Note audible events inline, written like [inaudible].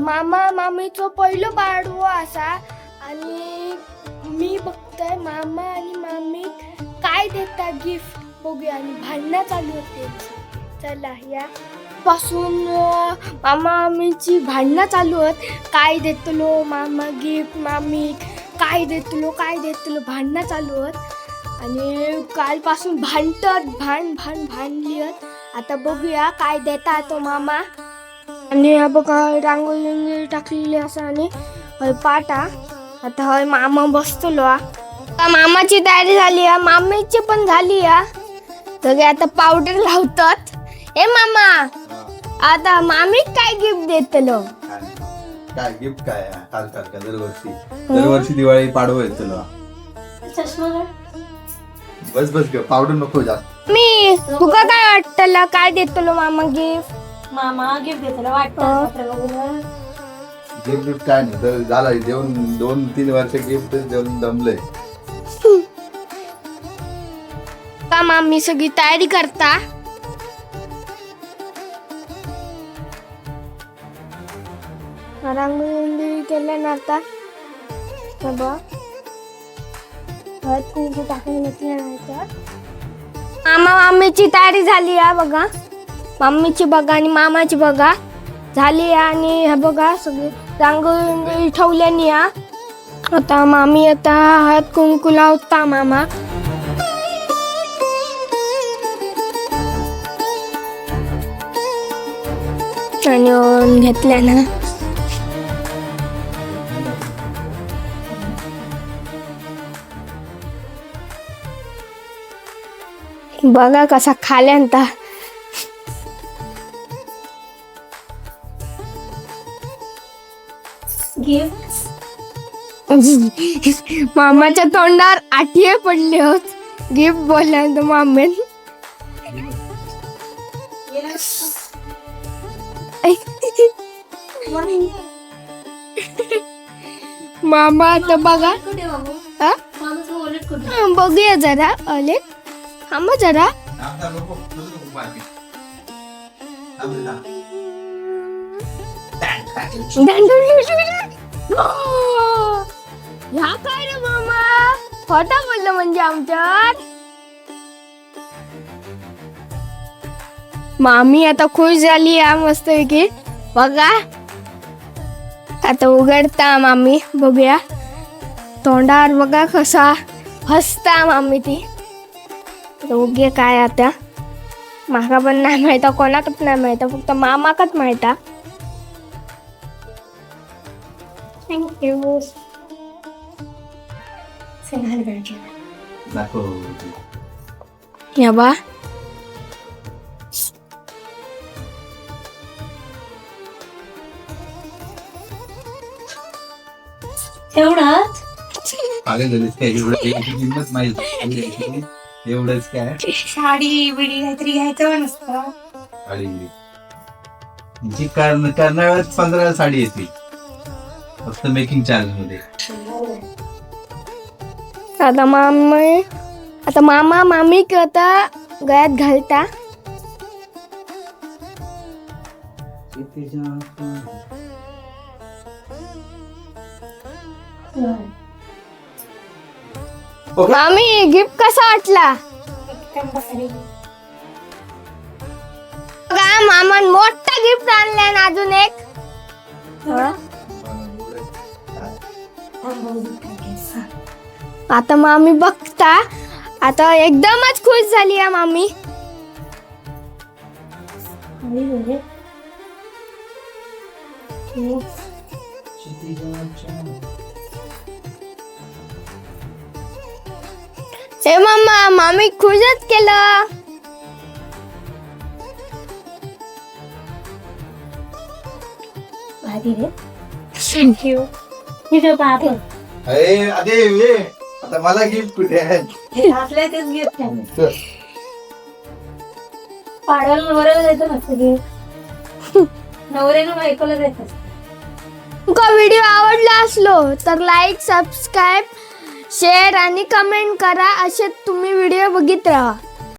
मामा मामीचो पहिलो पाडवो असा. आणि मी बघतोय मामा आणि मामी काय देता गिफ्ट बघूया. आणि भांडणं चालू होते. चला या. पासून मामा मामीची भांडणं चालू आहेत काय देतलो मामा गिफ्ट मामी? काय देतलो काय देतलो? भांडणं चालू आहेत आणि कालपासून भांडतात भांड भांड भांडली आहेत आता बघूया काय देता तो मामा. आणि हा बघा रांगोळी टाकलेली असं आणि हय पाटा. आता हय मामा बसतलो हा. आता मामाची तयारी झाली आहे मामीची पण झाली आहे सगळे आता पावडर लावतात. ए मामा आता मामी काय गिफ्ट देतलो? काय गिफ्ट काय? काल का दरवर्षी. दरवर्षी दिवाळी पाडवं येत तुला बस बस ग पावडर नको जास्त. मी तुका काय वाटतलं? काय देतलो मामा गिफ्ट मामा गिफ्ट देतो वाटतं गिफ्ट गिफ्ट काय नाही. तर झाला देऊन दोन तीन वर्ष गिफ्ट देऊन दमले. का मामी सगळी तयारी करता? रांगोळी केल्या ना आता. हे बघ. हळद कुंकू टाकून घेतल्या नाही तर मामा मामीची तयारी आहे हा बघा. मम्मीची बघा आणि मामाची बघा. झाली आणि हे बघा सगळी रांगोळी ठेवल्यानी हा. आता मामी आता हात कुंकू लावता मामा. आणि घेतल्या ना. बघा कसा खाल्यांता. गिफ्ट [laughs] मामाच्या तोंडावर आठये पडले होत. गिफ्ट बोलल्यानंतर मामेन. [laughs] मामा आता बघा. हा? हा, बघूया जरा अले थांबा जरा. [laughs] ह्या काय रे मामा? खोटा बोललं म्हणजे आमच्यात? मामी आता खुश झाली या मस्त की बघा. आता उघडता मामी बघूया. तोंडावर बघा कसा हसता मामी ती. उगे काय आता? माका पण नाही माहिती कोणाकच नाही माहिती फक्त मामाकच माहिती. थँक्यू नको या बा एवढाच? पागल झालीस काय? एवढं याची किंमत माहीत एवढंच काय? साडी बिडी काहीतरी घ्यायचं नसतं. साडी. जी कर्न- कर्नाळ्यात पंधरा साडी येते. फक्त मेकिंग चार्जमध्ये. आता मामा आता मामा मामी आता गळ्यात घालता. मामी गिफ्ट कसा वाटला? बघा मामान मोठा गिफ्ट आणलाय ना अजून एक. आता मामी बघता. आता एकदमच खुश झाली आहे मामी. हे मम्मा मामी खुशच केलं. थँक्यू पाहतो. अरे अरे ये आता मला गिफ्ट कुठे आहे? आपल्या तेच गिफ्ट आहे. चल. नवऱ्याला द्यायचं नसतं गिफ्ट नवऱ्यानं बायकोला द्यायचं तुका व्हिडिओ आवडला असलो तर लाईक सबस्क्राईब शेअर आणि कमेंट करा. असे तुम्ही व्हिडिओ बघित राहा.